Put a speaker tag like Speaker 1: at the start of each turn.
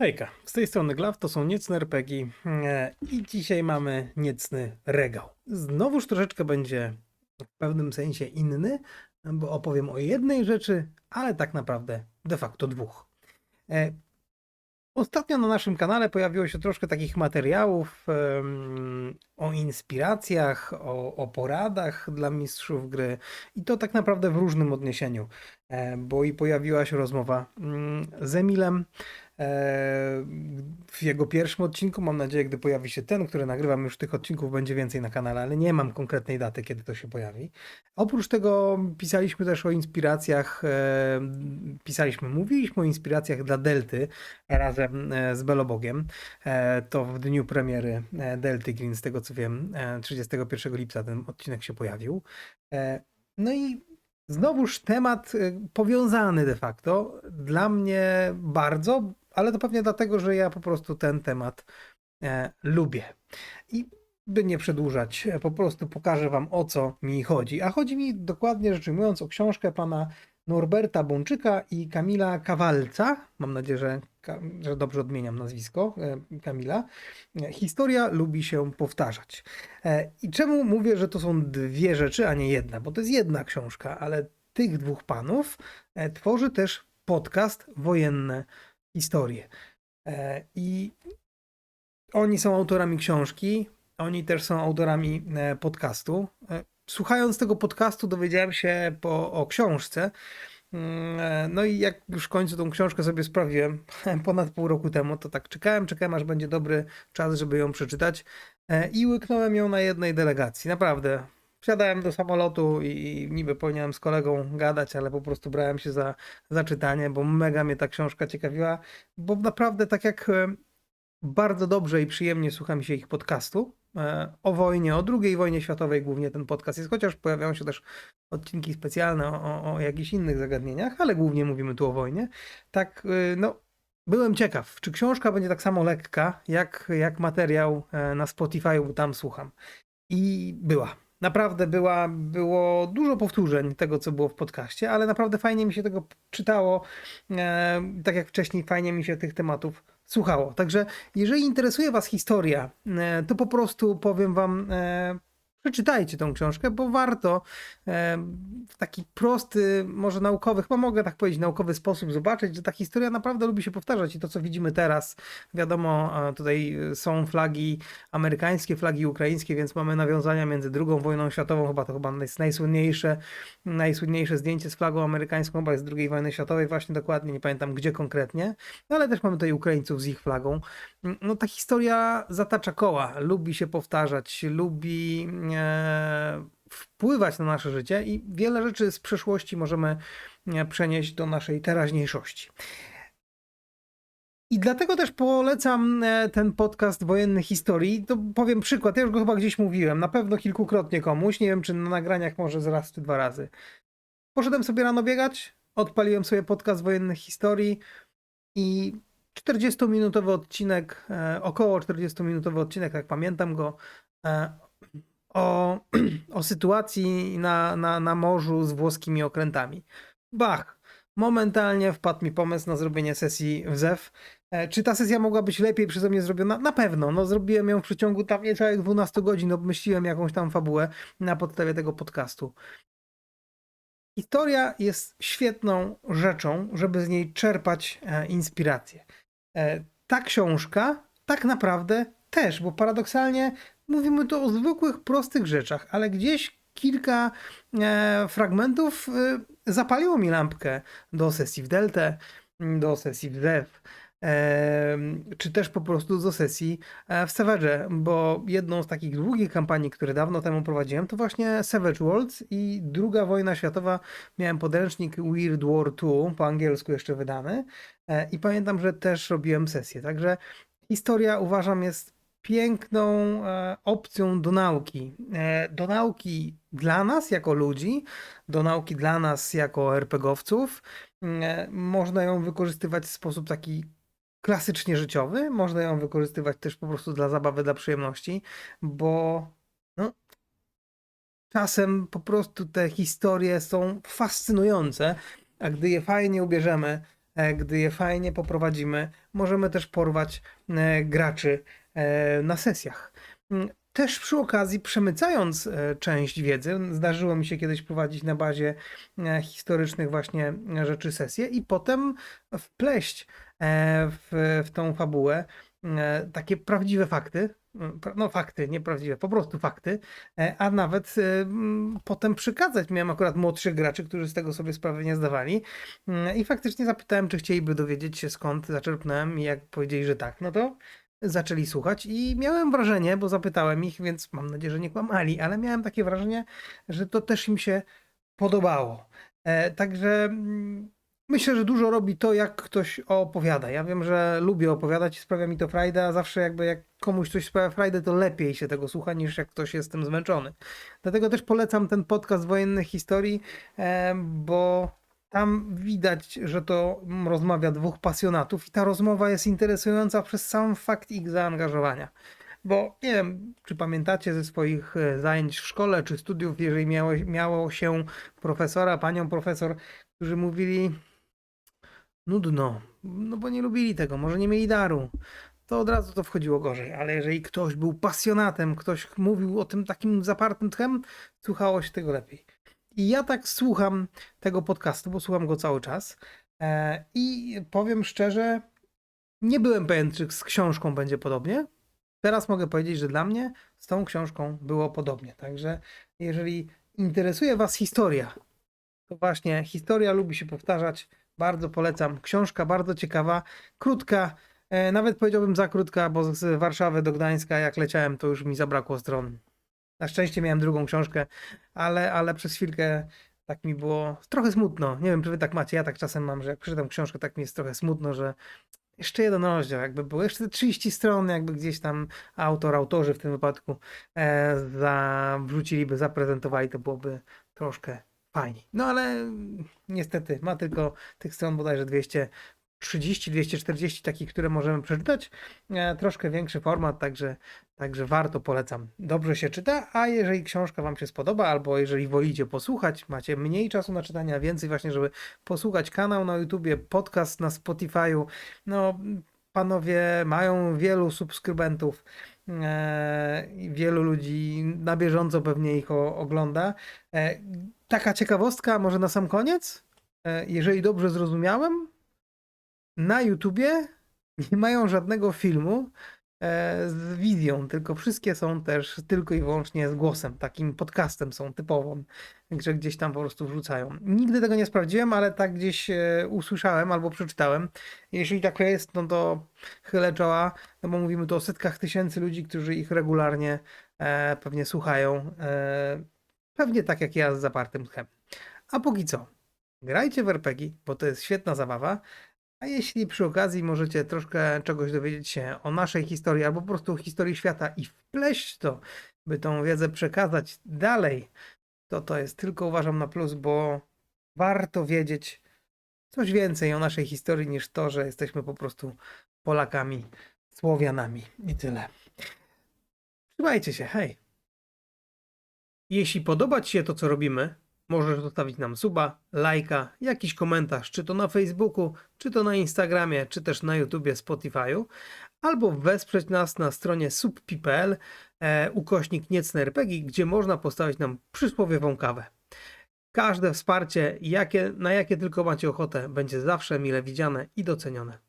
Speaker 1: Hejka, z tej strony Glaw, to są niecne RPG i dzisiaj mamy niecny regał. Znowuż troszeczkę będzie w pewnym sensie inny, bo opowiem o jednej rzeczy, ale tak naprawdę de facto dwóch. E, Ostatnio na naszym kanale pojawiło się troszkę takich materiałów o inspiracjach, o, o poradach dla mistrzów gry i to tak naprawdę w różnym odniesieniu, e, bo i pojawiła się rozmowa mm, z Emilem, w jego pierwszym odcinku. Mam nadzieję, gdy pojawi się ten, który nagrywam, już tych odcinków będzie więcej na kanale, ale nie mam konkretnej daty, kiedy to się pojawi. Oprócz tego pisaliśmy też o inspiracjach, e, pisaliśmy, mówiliśmy o inspiracjach dla Delty razem e, z Belobogiem. E, To w dniu premiery e, Delty Green, z tego co wiem, e, 31 lipca ten odcinek się pojawił. E, No i znowuż temat e, powiązany de facto dla mnie bardzo, ale to pewnie dlatego, że ja po prostu ten temat e, lubię. I by nie przedłużać, e, po prostu pokażę Wam o co mi chodzi. A chodzi mi dokładnie rzecz ujmując o książkę pana Norberta Bączyka i Kamila Kawalca. Mam nadzieję, że, że dobrze odmieniam nazwisko e, Kamila. E, Historia lubi się powtarzać. I czemu mówię, że to są dwie rzeczy, a nie jedna? Bo to jest jedna książka, ale tych dwóch panów tworzy też podcast Wojenne Historie. E, I oni są autorami książki, oni też są autorami e, podcastu. E, Słuchając tego podcastu, dowiedziałem się po, o książce. Mm, No i jak już w końcu tą książkę sobie sprawiłem, ponad pół roku temu, to tak czekałem, czekałem, aż będzie dobry czas, żeby ją przeczytać. I łyknąłem ją na jednej delegacji. Naprawdę. Wsiadałem do samolotu i niby powinienem z kolegą gadać, ale po prostu brałem się za, za czytanie, bo mega mnie ta książka ciekawiła, bo naprawdę tak jak e, bardzo dobrze i przyjemnie słucha mi się ich podcastu e, o wojnie, o II wojnie światowej głównie ten podcast jest, chociaż pojawiają się też odcinki specjalne o, o, jakichś innych zagadnieniach, ale głównie mówimy tu o wojnie. Tak, y, no, byłem ciekaw, czy książka będzie tak samo lekka, jak, jak materiał e, na Spotify, bo tam słucham. I była. Naprawdę była, było dużo powtórzeń tego, co było w podcaście, ale naprawdę fajnie mi się tego czytało. E, tak jak wcześniej, fajnie mi się tych tematów słuchało. Także jeżeli interesuje Was historia, e, to po prostu powiem Wam, e, przeczytajcie tą książkę, bo warto e, w taki prosty, może naukowy, chyba mogę tak powiedzieć, naukowy sposób zobaczyć, że ta historia naprawdę lubi się powtarzać i to, co widzimy teraz, wiadomo, e, tutaj są flagi amerykańskie, flagi ukraińskie, więc mamy nawiązania między II wojną światową, chyba to chyba jest najsłynniejsze, najsłynniejsze zdjęcie z flagą amerykańską, chyba z II wojny światowej, właśnie dokładnie, nie pamiętam gdzie konkretnie, no ale też mamy tutaj Ukraińców z ich flagą. No ta historia zatacza koła, lubi się powtarzać, lubi e, wpływać na nasze życie i wiele rzeczy z przeszłości możemy e, przenieść do naszej teraźniejszości. I dlatego też polecam e, ten podcast Wojennych Historii. To powiem przykład, ja już go chyba gdzieś mówiłem, na pewno kilkukrotnie komuś, nie wiem czy na nagraniach może z raz czy dwa razy. Poszedłem sobie rano biegać, odpaliłem sobie podcast Wojennych Historii i 40-minutowy odcinek, e, około 40-minutowy odcinek, jak pamiętam go, o, o sytuacji na, na, na morzu z włoskimi okrętami. Bach! Momentalnie wpadł mi pomysł na zrobienie sesji w ZEW. E, Czy ta sesja mogła być lepiej przeze mnie zrobiona? Na pewno. No, zrobiłem ją w przeciągu tam niecałych 12 godzin, obmyśliłem jakąś tam fabułę na podstawie tego podcastu. Historia jest świetną rzeczą, żeby z niej czerpać e, inspirację. E, ta książka tak naprawdę też, bo paradoksalnie mówimy tu o zwykłych, prostych rzeczach, ale gdzieś kilka e, fragmentów e, zapaliło mi lampkę do sesji w Deltę, do sesji w ZEW, e, czy też po prostu do sesji e, w Savage, bo jedną z takich długich kampanii, które dawno temu prowadziłem, to właśnie Savage Worlds i druga wojna światowa. Miałem podręcznik Weird War II, po angielsku jeszcze wydany, e, i pamiętam, że też robiłem sesję. Także historia uważam jest piękną e, opcją do nauki. E, do nauki dla nas jako ludzi, do nauki dla nas jako RPGowców. E, można ją wykorzystywać w sposób taki klasycznie życiowy, można ją wykorzystywać też po prostu dla zabawy, dla przyjemności, bo no, czasem po prostu te historie są fascynujące, a gdy je fajnie ubierzemy gdy je fajnie poprowadzimy, możemy też porwać graczy na sesjach. Mm, Też przy okazji, przemycając e, część wiedzy, zdarzyło mi się kiedyś prowadzić na bazie e, historycznych właśnie e, rzeczy sesje i potem wpleść e, w, w tą fabułę e, takie prawdziwe fakty, m, pra- no fakty, nieprawdziwe, po prostu fakty, e, a nawet e, m, potem przekazać. Miałem akurat młodszych graczy, którzy z tego sobie sprawy nie zdawali Mm, i faktycznie zapytałem, czy chcieliby dowiedzieć się skąd zaczerpnąłem i jak powiedzieli, że tak, no to zaczęli słuchać i miałem wrażenie, bo zapytałem ich, więc mam nadzieję, że nie kłamali, ale miałem takie wrażenie, że to też im się podobało. E, także mm, myślę, że dużo robi to, jak ktoś opowiada. Ja wiem, że lubię opowiadać i sprawia mi to frajdę, a zawsze jakby jak komuś coś sprawia frajdę, to lepiej się tego słucha, niż jak ktoś jest tym zmęczony. Dlatego też polecam ten podcast wojennych historii, e, bo tam widać, że to rozmawia dwóch pasjonatów i ta rozmowa jest interesująca przez sam fakt ich zaangażowania. Bo nie wiem, czy pamiętacie ze swoich e, zajęć w szkole czy studiów, jeżeli miało, miało się profesora, panią profesor, którzy mówili nudno, no bo nie lubili tego, może nie mieli daru, to od razu to wchodziło gorzej. Ale jeżeli ktoś był pasjonatem, ktoś mówił o tym takim zapartym tchem, słuchało się tego lepiej. I ja tak słucham tego podcastu, bo słucham go cały czas. E, I powiem szczerze, nie byłem pewien, czy z książką będzie podobnie. Teraz mogę powiedzieć, że dla mnie z tą książką było podobnie. Także jeżeli interesuje Was historia, to właśnie historia lubi się powtarzać. Bardzo polecam. Książka bardzo ciekawa, krótka, e, nawet powiedziałbym za krótka, bo z Warszawy do Gdańska, jak leciałem, to już mi zabrakło stron. Na szczęście miałem drugą książkę, ale, ale przez chwilkę tak mi było trochę smutno. Nie wiem, czy wy tak macie, ja tak czasem mam, że jak przeczytam książkę, tak mi jest trochę smutno, że jeszcze jeden rozdział, jakby było jeszcze te 30 stron, jakby gdzieś tam autor, autorzy w tym wypadku e, za, wrzuciliby, zaprezentowali, to byłoby troszkę fajniej. No ale niestety ma tylko tych stron bodajże 230, 240 takich, które możemy przeczytać. E, troszkę większy format, także, także warto, polecam. Dobrze się czyta, a jeżeli książka Wam się spodoba, albo jeżeli wolicie posłuchać, macie mniej czasu na czytanie, a więcej właśnie, żeby posłuchać kanał na YouTubie, podcast na Spotify'u, no panowie mają wielu subskrybentów, e, wielu ludzi na bieżąco pewnie ich o, ogląda. E, taka ciekawostka, może na sam koniec, e, jeżeli dobrze zrozumiałem, na YouTubie nie mają żadnego filmu e, z wizją, tylko wszystkie są też tylko i wyłącznie z głosem, takim podcastem są typową, że gdzieś tam po prostu wrzucają. Nigdy tego nie sprawdziłem, ale tak gdzieś e, usłyszałem albo przeczytałem. Jeśli tak jest, no to chylę czoła, no bo mówimy tu o setkach tysięcy ludzi, którzy ich regularnie e, pewnie słuchają. E, pewnie tak jak ja z zapartym tchem. A póki co, grajcie w RPG, bo to jest świetna zabawa. A jeśli przy okazji możecie troszkę czegoś dowiedzieć się o naszej historii, albo po prostu historii świata i wpleść to, by tą wiedzę przekazać dalej, to to jest tylko uważam na plus, bo warto wiedzieć coś więcej o naszej historii niż to, że jesteśmy po prostu Polakami, Słowianami i tyle. Trzymajcie się, hej! Jeśli podoba Ci się to, co robimy, możesz zostawić nam suba, lajka, jakiś komentarz, czy to na Facebooku, czy to na Instagramie, czy też na YouTubie, Spotify'u, albo wesprzeć nas na stronie subpi.pl e, ukośnik niecne RPG, gdzie można postawić nam przysłowiową kawę. Każde wsparcie, jakie, na jakie tylko macie ochotę, będzie zawsze mile widziane i docenione.